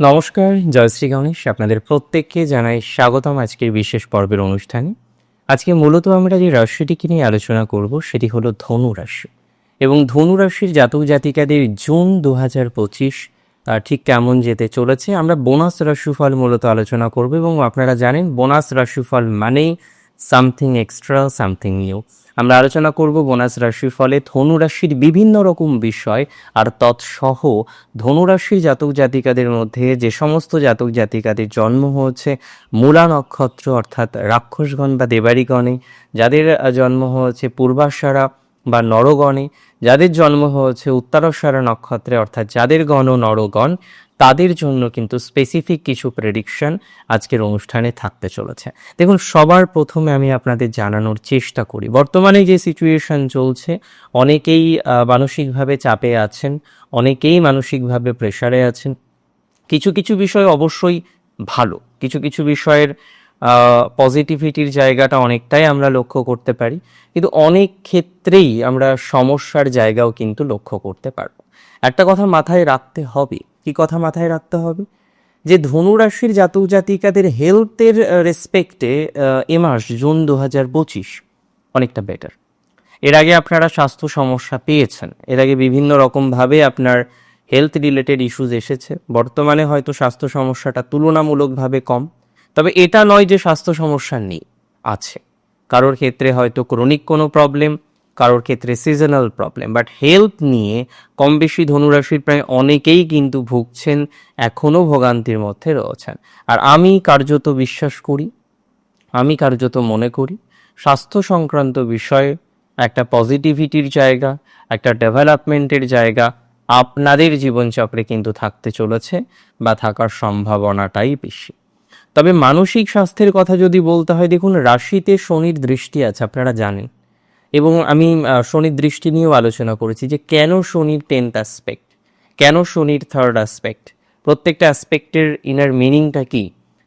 নমস্কার জয়শ্রী গণেশ। আপনাদের প্রত্যেককে জানাই স্বাগতম আজকের বিশেষ পর্বের অনুষ্ঠানে। আজকে মূলত আমরা যে রাশিটিকে নিয়ে আলোচনা করব, সেটি হলো ধনু রাশি। এবং ধনু রাশির জাতক জাতিকাদের জুন দু হাজার পঁচিশ ঠিক কেমন যেতে চলেছে, আমরা বোনাস রাশিফল মূলত আলোচনা করব। এবং আপনারা জানেন, বোনাস রাশিফল মানেই সামথিং এক্সট্রা সামথিং নিউ আমরা আলোচনা করব বোনাস রাশির ফলে ধনুরাশির বিভিন্ন রকম বিষয় আর তৎসহ ধনুরাশির জাতক জাতিকাদের মধ্যে যে সমস্ত জাতক জাতিকাদের জন্ম হয়েছে, মূলা নক্ষত্র অর্থাৎ রাক্ষসগণ বা দেবারিগণে, যাদের জন্ম হয়েছে পূর্বাশারা বা নরগণে, যাদের জন্ম হয়েছে উত্তরস্বরা নক্ষত্রে অর্থাৎ যাদের গণ নরগণ তাদের জন্য কিন্তু স্পেসিফিক কিছু প্রেডিকশন আজকের অনুষ্ঠানে থাকতে চলেছে। দেখুন, সবার প্রথমে আমি আপনাদের জানানোর চেষ্টা করি। বর্তমানে যে সিচুয়েশন চলছে, অনেকেই মানসিকভাবে চাপে আছেন, অনেকেই মানসিকভাবে প্রেসারে আছেন। কিছু কিছু বিষয় অবশ্যই ভালো, কিছু কিছু বিষয়ের পজিটিভিটির জায়গাটা অনেকটাই আমরা লক্ষ্য করতে পারি। কিন্তু অনেক ক্ষেত্রেই আমরা সমস্যার জায়গাও কিন্তু লক্ষ্য করতে পারব। একটা কথা মাথায় রাখতে হবে। কি কথা মাথায় রাখতে হবে? যে ধনুরাশির জাতক জাতিকাদের হেলথের রেসপেক্টে এ মাস জুন দু হাজার পঁচিশ অনেকটা বেটার এর আগে আপনারা স্বাস্থ্য সমস্যা পেয়েছেন। এর আগে বিভিন্ন রকমভাবে আপনার হেলথ রিলেটেড ইস্যুজ এসেছে। বর্তমানে হয়তো স্বাস্থ্য সমস্যাটা তুলনামূলকভাবে কম। তবে এটা নয় যে স্বাস্থ্য সমস্যা নেই, আছে। কারোর ক্ষেত্রে হয়তো ক্রনিক কোনো প্রবলেম কারোর ক্ষেত্রে সিজনাল প্রবলেম বাট হেলথ নিয়ে কম বেশি ধনুরাশির প্রায় অনেকেই কিন্তু ভুগছেন, এখনও ভোগান্তির মধ্যে রয়েছেন। আর আমি কার্যত বিশ্বাস করি, আমি কার্যত মনে করি, স্বাস্থ্য সংক্রান্ত বিষয়ে একটা পজিটিভিটির জায়গা, একটা ডেভেলপমেন্টের জায়গা আপনাদের জীবনচক্রে কিন্তু থাকতে চলেছে বা থাকার সম্ভাবনাটাই বেশি। তবে মানসিক স্বাস্থ্যের কথা যদি বলতে হয়, দেখুন, রাশিতে শনির দৃষ্টি আছে, আপনারা জানেন। এবং আমি শনির দৃষ্টি নিয়েও আলোচনা করেছি যে কেন শনির টেন্থ অ্যাসপেক্ট কেন শনির থার্ড অ্যাসপেক্ট প্রত্যেকটা অ্যাসপেক্টের ইনার মিনিংটা কি?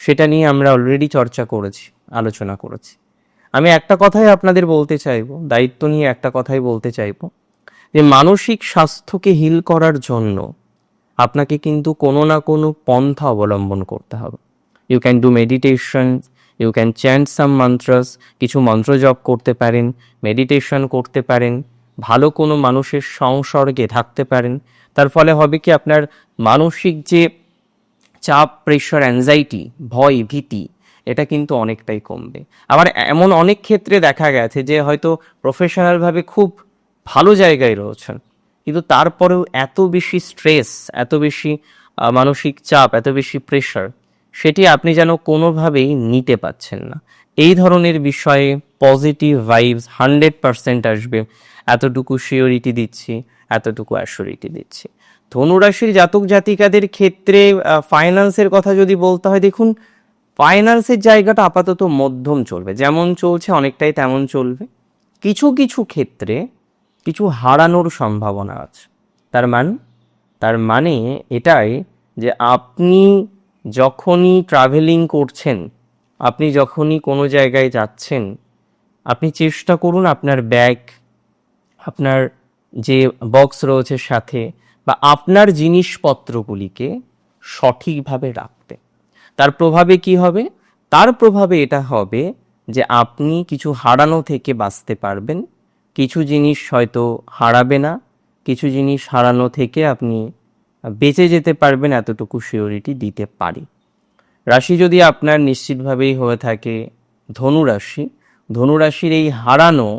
সেটা নিয়ে আমরা অলরেডি চর্চা করেছি, আলোচনা করেছি। আমি একটা কথাই আপনাদের বলতে চাইব, দায়িত্ব নিয়ে একটা কথাই বলতে চাইব, যে মানসিক স্বাস্থ্যকে হিল করার জন্য আপনাকে কিন্তু কোনো না কোনো পন্থা অবলম্বন করতে হবে। You can do meditation you can chant some mantras কিছু মন্ত্র জপ করতে পারেন মেডিটেশন করতে পারেন, ভালো কোনো মানুষের সংসর্গে থাকতে পারেন। তার ফলে হবে কি আপনার মানসিক যে চাপ প্রেশার অ্যাংজাইটি ভয়, ভীতি, এটা কিন্তু অনেকটাই কমবে। আবার এমন অনেক ক্ষেত্রে দেখা গেছে যে হয়তো প্রফেশনালভাবে খুব ভালো জায়গায় রয়েছেন, কিন্তু তারপরেও এত বেশি স্ট্রেস এত বেশি মানসিক চাপ, এত বেশি প্রেশার সেটি আপনি যেন কোনোভাবেই নিতে পাচ্ছেন না। এই ধরনের বিষয়ে পজিটিভ ভাইবস হান্ড্রেড পার্সেন্ট আসবে। এতটুকু শিওরিটি দিচ্ছি, এতটুকু অ্যাসিওরিটি দিচ্ছি। ধনুরাশির জাতক জাতিকাদের ক্ষেত্রে ফাইন্যান্সের কথা যদি বলতে হয়, দেখুন ফাইন্যান্সের জায়গাটা আপাতত মধ্যম চলবে। যেমন চলছে, অনেকটাই তেমন চলবে। কিছু কিছু ক্ষেত্রে কিছু হারানোর সম্ভাবনা আছে। তার মানে তার মানে এটাই যে আপনি যখনই ট্রাভেলিং করছেন, আপনি যখনই কোনো জায়গায় যাচ্ছেন, আপনি চেষ্টা করুন আপনার ব্যাগ আপনার যে বক্স রয়েছে সাথে বা আপনার জিনিসপত্রগুলিকে সঠিকভাবে রাখতে। তার প্রভাবে কি হবে? তার প্রভাবে এটা হবে যে আপনি কিছু হারানো থেকে বাঁচতে পারবেন। কিছু জিনিস হয়তো হারাবে না, কিছু জিনিস হারানো থেকে আপনি বেঁচে যেতে পারবেন এতটুকু সিওরিটি দিতে পারি। রাশি যদি আপনার নিশ্চিতভাবেই হয়ে থাকে ধনু রাশি, ধনু রাশির এই হারানো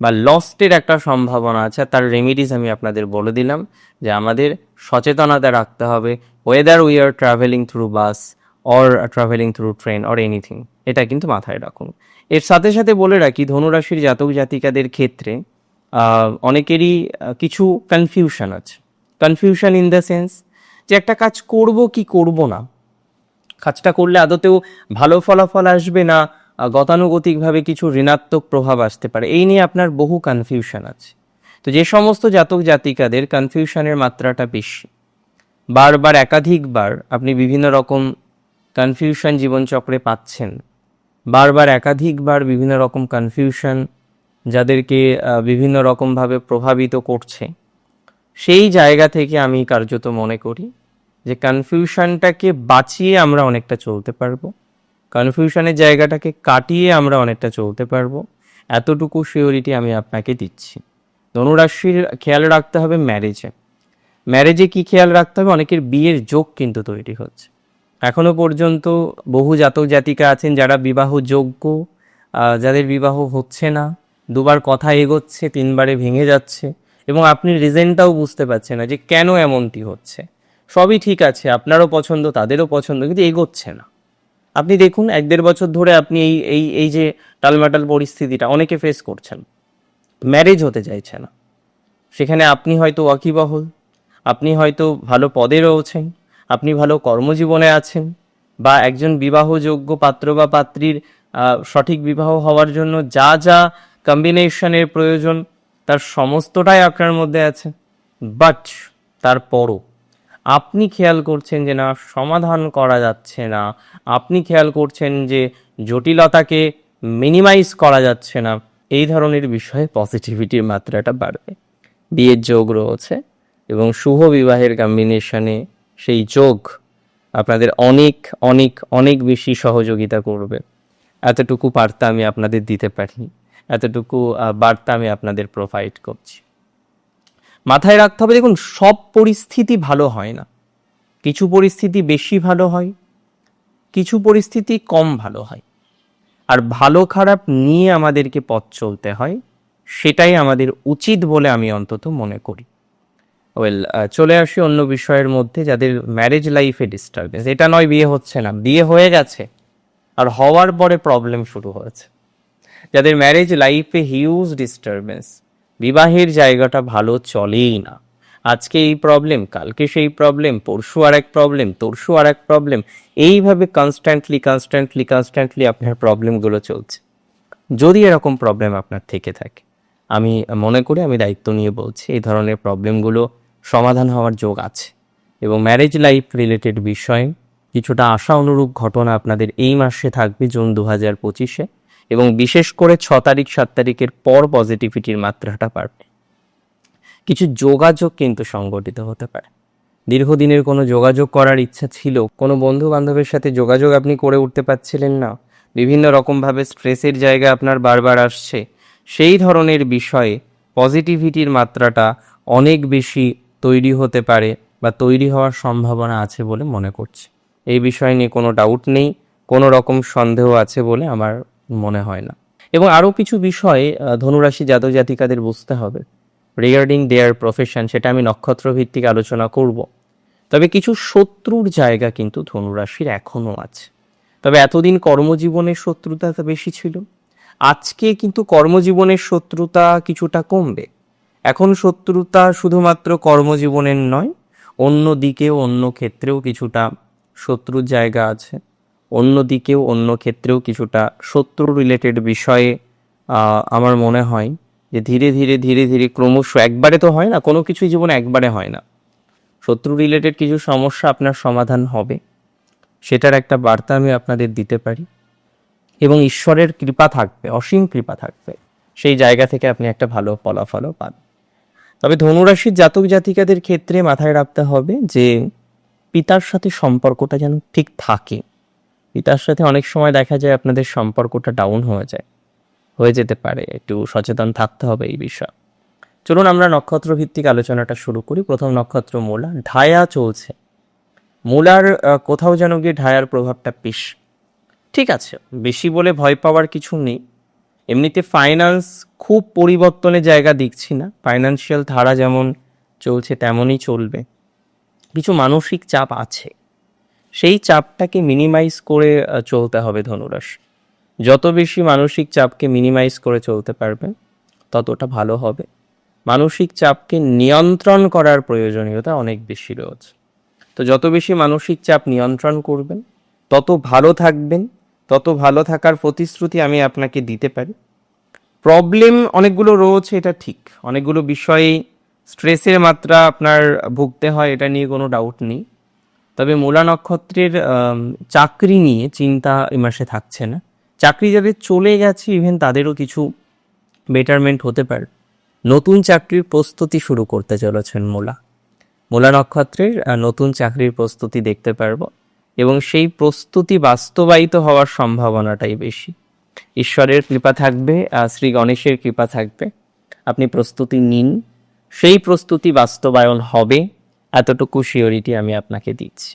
বা লস্টের একটা সম্ভাবনা আছে, তার রেমিডিস আমি আপনাদের বলে দিলাম যে আমাদের সচেতনতা রাখতে হবে whether we are travelling through bus or travelling through train or anything এটা কিন্তু মাথায় রাখুন। এর সাথে সাথে বলে রাখি ধনুরাশির জাতক জাতিকাদের ক্ষেত্রে অনেকেরই কিছু কনফিউশন আছে। কনফিউশন ইন দ্য সেন্স যে একটা কাজ করব কি করব না। কাজটা করলে আদতেও ভালো ফলাফল আসবে না, গতানুগতিকভাবে কিছু ঋণাত্মক প্রভাব আসতে পারে। এই নিয়ে আপনার বহু কনফিউশন আছে। তো যে সমস্ত জাতক জাতিকাদের কনফিউশনের মাত্রাটা বেশি। বারবার, একাধিকবার আপনি বিভিন্ন রকম কনফিউশন জীবনচক্রে পাচ্ছেন। বারবার, একাধিকবার বিভিন্ন রকম কনফিউশন যাদেরকে বিভিন্ন রকমভাবে প্রভাবিত করছে। সেই জায়গা থেকে আমি কার্যত মনে করি যে কনফিউশনটাকে বাঁচিয়ে আমরা অনেকটা চলতে পারব। কনফিউশনের জায়গাটাকে কাটিয়ে আমরা অনেকটা চলতে পারব। এতটুকু সিওরিটি আমি আপনাকে দিচ্ছি। ধনুরাশির খেয়াল রাখতে হবে ম্যারেজে ম্যারেজে কি খেয়াল রাখতে হবে? অনেকের বিয়ের যোগ কিন্তু তৈরি হচ্ছে। এখনও পর্যন্ত বহু জাতক জাতিকা আছেন যারা বিবাহ যোগ্য যাদের বিবাহ হচ্ছে না। দুবার কথা এগোচ্ছে, তিনবারে ভেঙে যাচ্ছে। এবং আপনি রিজনটাও বুঝতে পারছেন না যে কেন এমনটি হচ্ছে। সবই ঠিক আছে, আপনারও পছন্দ, তাদেরও পছন্দ, কিন্তু এগোচ্ছে না। আপনি দেখুন, এক দেড় বছর ধরে আপনি এই এই এই যে টালমাটাল পরিস্থিতিটা অনেকে ফেস করছেন। ম্যারেজ হতে চাইছে না। সেখানে আপনি হয়তো ওয়াকিবহল, আপনি হয়তো ভালো পদে রয়েছেন, আপনি ভালো কর্মজীবনে আছেন, বা একজন বিবাহযোগ্য পাত্র বা পাত্রীর সঠিক বিবাহ হওয়ার জন্য যা যা কম্বিনেশনের প্রয়োজন তার সমস্তটাই আপনার মধ্যে আছে। বাট তারপরও আপনি খেয়াল করছেন যে না, সমাধান করা যাচ্ছে না। আপনি খেয়াল করছেন যে জটিলতাকে মিনিমাইজ করা যাচ্ছে না। এই ধরনের বিষয়ে পজিটিভিটির মাত্রাটা বাড়বে। বিয়ের যোগ রয়েছে এবং শুভ বিবাহের কম্বিনেশনে সেই যোগ আপনাদের অনেক অনেক অনেক বেশি সহযোগিতা করবে। এতটুকু বার্তা আমি আপনাদের দিতে পারি এতটুকু বার্তা আমি আপনাদের প্রোভাইড করছি। মাথায় রাখতে হবে, দেখুন, সব পরিস্থিতি ভালো হয় না। কিছু পরিস্থিতি বেশি ভালো হয়, কিছু পরিস্থিতি কম ভালো হয়। আর ভালো খারাপ নিয়ে আমাদেরকে পথ চলতে হয়, সেটাই আমাদের উচিত বলে আমি অন্তত মনে করি। ওয়েল চলে আসি অন্য বিষয়ের মধ্যে, যাদের ম্যারেজ লাইফে ডিস্টারবেন্স এটা নয়, বিয়ে হচ্ছে না। বিয়ে হয়ে গেছে, আর হওয়ার পরে প্রবলেম শুরু হয়েছে। যাদের ম্যারেজ লাইফে হিউজ ডিস্টারবেন্স বিবাহের জায়গাটা ভালো চলেই না। আজকে এই প্রবলেম কালকে সেই প্রবলেম পরশু আর এক প্রবলেম তরশু আর এক প্রবলেম এইভাবে কনস্ট্যান্টলি কনস্ট্যান্টলি কনস্ট্যান্টলি আপনার প্রবলেমগুলো চলছে। যদি এরকম প্রবলেম আপনার থেকে থাকে, আমি মনে করি, আমি দায়িত্ব নিয়ে বলছি, এই ধরনের প্রবলেমগুলো সমাধান হওয়ার যোগ আছে। এবং ম্যারেজ লাইফ রিলেটেড বিষয়ে কিছুটা আশা অনুরূপ ঘটনা আপনাদের এই মাসে থাকবে, জুন দু হাজার পঁচিশে। এবং বিশেষ করে ছ তারিখ, সাত তারিখের পর পজিটিভিটির মাত্রাটা বাড়বে। কিছু যোগাযোগ কিন্তু সংগঠিত হতে পারে। দীর্ঘদিনের কোনো যোগাযোগ করার ইচ্ছা ছিল, কোনো বন্ধু বান্ধবের সাথে যোগাযোগ আপনি করে উঠতে পারছিলেন না। বিভিন্ন রকমভাবে স্ট্রেসের জায়গা আপনার বারবার আসছে। সেই ধরনের বিষয়ে পজিটিভিটির মাত্রাটা অনেক বেশি তৈরি হতে পারে বা তৈরি হওয়ার সম্ভাবনা আছে বলে মনে করছি। এই বিষয় নিয়ে কোনো ডাউট নেই, কোনো রকম সন্দেহ আছে বলে আমার মনে হয় না। এবং আরও কিছু বিষয়ে ধনুরাশি জাতক জাতিকাদের বুঝতে হবে। রিগার্ডিং দেয়ার প্রফেশন সেটা আমি নক্ষত্র ভিত্তিক আলোচনা করব। তবে কিছু শত্রুর জায়গা কিন্তু ধনুরাশির এখনও আছে। তবে এতদিন কর্মজীবনের শত্রুতা বেশি ছিল। আজকে কিন্তু কর্মজীবনের শত্রুতা কিছুটা কমবে। এখন শত্রুতা শুধুমাত্র কর্মজীবনের নয়, অন্য দিকেও অন্য ক্ষেত্রেও কিছুটা শত্রুর জায়গা আছে। অন্য দিকেও অন্য ক্ষেত্রেও কিছুটা শত্রু রিলেটেড বিষয়ে আমার মনে হয় যে ধীরে ধীরে ধীরে ধীরে ক্রমশ একবারে তো হয় না, কোনো কিছুই জীবনে একবারে হয় না। শত্রু রিলেটেড কিছু সমস্যা আপনার সমাধান হবে। সেটার একটা বার্তা আমি আপনাদের দিতে পারি। এবং ঈশ্বরের কৃপা থাকবে, অসীম কৃপা থাকবে। সেই জায়গা থেকে আপনি একটা ভালো ফলাফলও পাবেন তবে ধনুরাশির জাতক জাতিকাদের ক্ষেত্রে মাথায় রাখতে হবে যে পিতার সাথে সম্পর্কটা যেন ঠিক থাকে। পিতার সাথে অনেক সময় দেখা যায় আপনাদের সম্পর্কটা ডাউন হয়ে যায়। হয়ে যেতে পারে, একটু সচেতন থাকতে হবে এই বিষয়ে। চলুন আমরা নক্ষত্র ভিত্তিক আলোচনাটা শুরু করি। প্রথম নক্ষত্র মূলা ঢায়া চলছে। মূলার কোথাও যেন গিয়ে ঢায়ার প্রভাবটা বেশ, ঠিক আছে, বেশি বলে ভয় পাওয়ার কিছু নেই। এমনিতে ফাইন্যান্স খুব পরিবর্তনের জায়গা দেখছি না। ফাইন্যান্সিয়াল ধারা যেমন চলছে তেমনই চলবে। কিছু মানসিক চাপ আছে। সেই চাপটাকে মিনিমাইজ করে চলতে হবে ধনুরাশি। যত বেশি মানসিক চাপকে মিনিমাইজ করে চলতে পারবেন ততটা ভালো হবে। মানসিক চাপকে নিয়ন্ত্রণ করার প্রয়োজনীয়তা অনেক বেশি রয়েছে। তো যত বেশি মানসিক চাপ নিয়ন্ত্রণ করবেন, তত ভালো থাকবেন, তত ভালো থাকার প্রতিশ্রুতি আমি আপনাকে দিতে পারি। প্রবলেম অনেকগুলো রয়েছে, এটা ঠিক। অনেকগুলো বিষয়ে স্ট্রেসের মাত্রা আপনার ভুগতে হয়, এটা নিয়ে কোনো ডাউট নেই। তবে মূলা নক্ষত্রের চাকরি নিয়ে চিন্তা এই মাসে থাকছে না। চাকরি যাদের চলে গেছে ইভেন তাদেরও কিছু বেটারমেন্ট হতে পারে। নতুন চাকরির প্রস্তুতি শুরু করতে চলেছেন মূলা। মূলা নক্ষত্রের নতুন চাকরির প্রস্তুতি দেখতে পারব। এবং সেই প্রস্তুতি বাস্তবায়িত হওয়ার সম্ভাবনাটাই বেশি। ঈশ্বরের কৃপা থাকবে শ্রী গণেশের কৃপা থাকবে। আপনি প্রস্তুতি নিন। সেই প্রস্তুতি বাস্তবায়ন হবে। এতটুকু শিওরিটি আমি আপনাকে দিচ্ছি।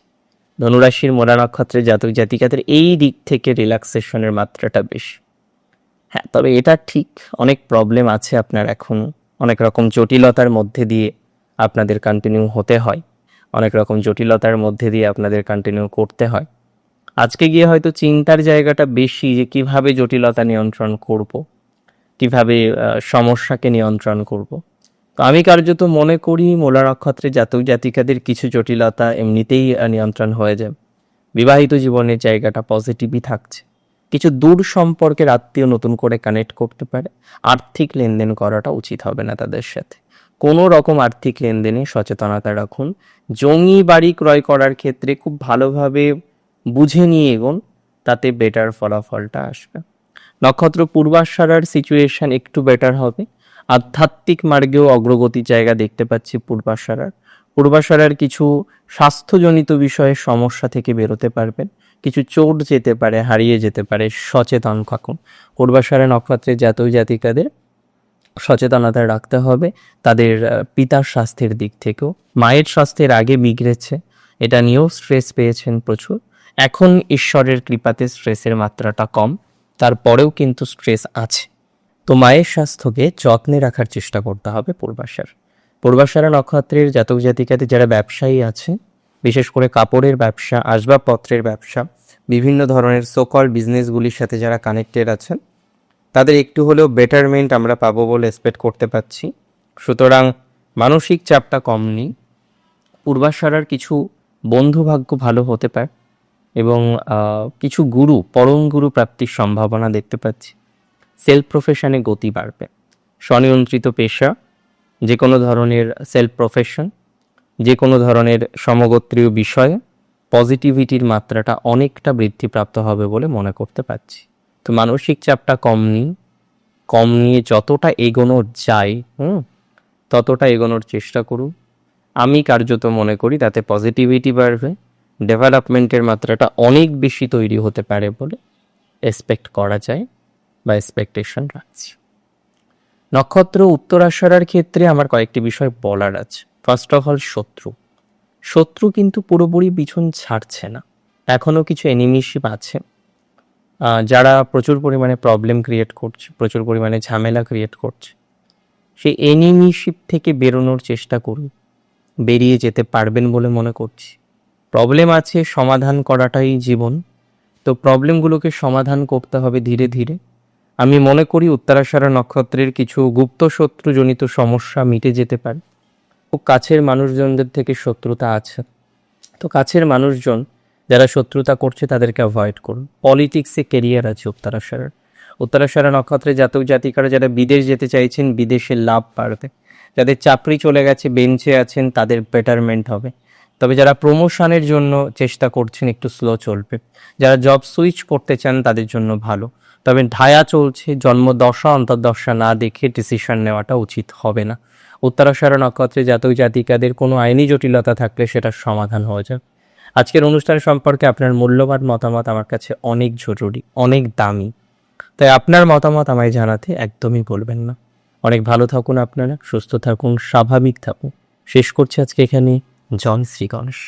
ধনুরাশির মোলা নক্ষত্রের জাতক জাতিকাদের এই দিক থেকে রিল্যাক্সেশনের মাত্রাটা বেশি। হ্যাঁ তবে এটা ঠিক অনেক প্রবলেম আছে আপনার এখন অনেক রকম জটিলতার মধ্যে দিয়ে আপনাদের কন্টিনিউ হতে হয়। অনেক রকম জটিলতার মধ্যে দিয়ে আপনাদের কন্টিনিউ করতে হয়। আজকে গিয়ে হয়তো চিন্তার জায়গাটা বেশি যে কীভাবে জটিলতা নিয়ন্ত্রণ করব, কীভাবে সমস্যাকে নিয়ন্ত্রণ করব। আমি কার্যত মনে করি মোলা নক্ষত্রে জাতক জাতিকাদের কিছু জটিলতা এমনিতেই নিয়ন্ত্রণ হয়ে যাবে বিবাহিত জীবনের জায়গাটা পজিটিভই থাকছে। কিছু দূর সম্পর্কের আত্মীয় নতুন করে কানেক্ট করতে পারে। আর্থিক লেনদেন করাটা উচিত হবে না তাদের সাথে। কোনো রকম আর্থিক লেনদেনে সচেতনতা রাখুন। জমি বাড়ি ক্রয় করার ক্ষেত্রে খুব ভালোভাবে বুঝে নিয়ে এগোন, তাতে বেটার ফলাফলটা আসবে। নক্ষত্র পূর্বাশারার সিচুয়েশন একটু বেটার হবে। আধ্যাত্মিক মার্গেও অগ্রগতির জায়গা দেখতে পাচ্ছি পূর্বাশারার। পূর্বাশারার কিছু স্বাস্থ্যজনিত বিষয়ে সমস্যা থেকে বেরোতে পারবেন। কিছু চোট যেতে পারে, হারিয়ে যেতে পারে, সচেতন থাকুন। পূর্বাশারা নক্ষত্রের জাতক জাতিকাদের সচেতনতা রাখতে হবে। তাদের পিতার স্বাস্থ্যের দিক থেকেও। মায়ের স্বাস্থ্যের আগে বিগড়েছে। এটা নিয়েও স্ট্রেস পেয়েছেন প্রচুর। এখন ঈশ্বরের কৃপাতে স্ট্রেসের মাত্রাটা কম। তারপরেও কিন্তু স্ট্রেস আছে। তো মায়ের স্বাস্থ্যকে যত্নে রাখার চেষ্টা করতে হবে পূর্বাশার। পূর্বাশারা নক্ষত্রের জাতক জাতিকাতে যারা ব্যবসায়ী আছে, বিশেষ করে কাপড়ের ব্যবসা, আসবাবপত্রের ব্যবসা, বিভিন্ন ধরনের সোকল বিজনেসগুলির সাথে যারা কানেক্টেড আছেন, তাদের একটু হলেও বেটারমেন্ট আমরা পাবো বলে এক্সপেক্ট করতে পারছি। সুতরাং মানসিক চাপটা কম নেই। পূর্বাশারার কিছু বন্ধু ভাগ্য ভালো হতে পারে এবং কিছু গুরু, পরম গুরু প্রাপ্তির সম্ভাবনা দেখতে পাচ্ছি। সেলফ প্রফেশনে গতি বাড়বে। স্বনিয়ন্ত্রিত পেশা যে কোনো ধরনের সেলফ প্রফেশন যে কোনো ধরনের সমগোত্রীয় বিষয়ে পজিটিভিটির মাত্রাটা অনেকটা বৃদ্ধিপ্রাপ্ত হবে বলে মনে করতে পারছি। তো মানসিক চাপটা কম নিন, কম নিয়ে যতটা এগোনো যায়, হুম, ততটা এগোনোর চেষ্টা করুন। আমি কার্যত মনে করি তাতে পজিটিভিটি বাড়বে, ডেভেলপমেন্টের মাত্রাটা অনেক বেশি তৈরি হতে পারে বলে এক্সপেক্ট করা যায়। বা এক্সপেকটেশন রাখছি। নক্ষত্র উত্তরাশারার ক্ষেত্রে আমার কয়েকটি বিষয় বলার আছে। ফার্স্ট অফ অল শত্রু। শত্রু কিন্তু পুরোপুরি পিছন ছাড়ছে না। এখনও কিছু এনিমিশিপ আছে। যারা প্রচুর পরিমাণে প্রবলেম ক্রিয়েট করছে, প্রচুর পরিমাণে ঝামেলা ক্রিয়েট করছে। সেই এনিমিশিপ থেকে বেরোনোর চেষ্টা করুন। বেরিয়ে যেতে পারবেন বলে মনে করছি। প্রবলেম আছে, সমাধান করাটাই জীবন। তো প্রবলেমগুলোকে সমাধান করতে হবে ধীরে ধীরে। আমি মনে করি উত্তরাশারা নক্ষত্রের কিছু গুপ্ত শত্রুজনিত সমস্যা মিটে যেতে পারে। খুব কাছের মানুষজনদের থেকে শত্রুতা আছে। তো কাছের মানুষজন, যারা শত্রুতা করছে তাদেরকে অ্যাভয়েড করুন। পলিটিক্সে কেরিয়ার আছে উত্তরাশারার উত্তরাশারা নক্ষত্রে জাতক জাতিকারা যারা বিদেশ যেতে চাইছেন, বিদেশে লাভ বাড়বে। যাদের চাকরি চলে গেছে বেঞ্চে আছেন, তাদের বেটারমেন্ট হবে। তবে যারা প্রমোশনের জন্য চেষ্টা করছেন, একটু স্লো চলবে। যারা জব সুইচ করতে চান, তাদের জন্য ভালো। তবে ঢায়া চলছে, জন্মদশা, অন্তর্দশা না দেখে ডিসিশন নেওয়াটা উচিত হবে না। উত্তরাশারা নক্ষত্রে জাতক জাতিকাদের কোনো আইনি জটিলতা থাকলে সেটা সমাধান হয়ে যাবে। আজকের অনুষ্ঠান সম্পর্কে আপনার মূল্যবান মতামত আমার কাছে অনেক জরুরি, অনেক দামি। তাই আপনার মতামত আমায় জানাতে একদমই বলবেন না। অনেক ভালো থাকুন আপনারা, সুস্থ থাকুন, স্বাভাবিক থাকুন। শেষ করছি আজকে এখানে। জন শ্রী গণেশ।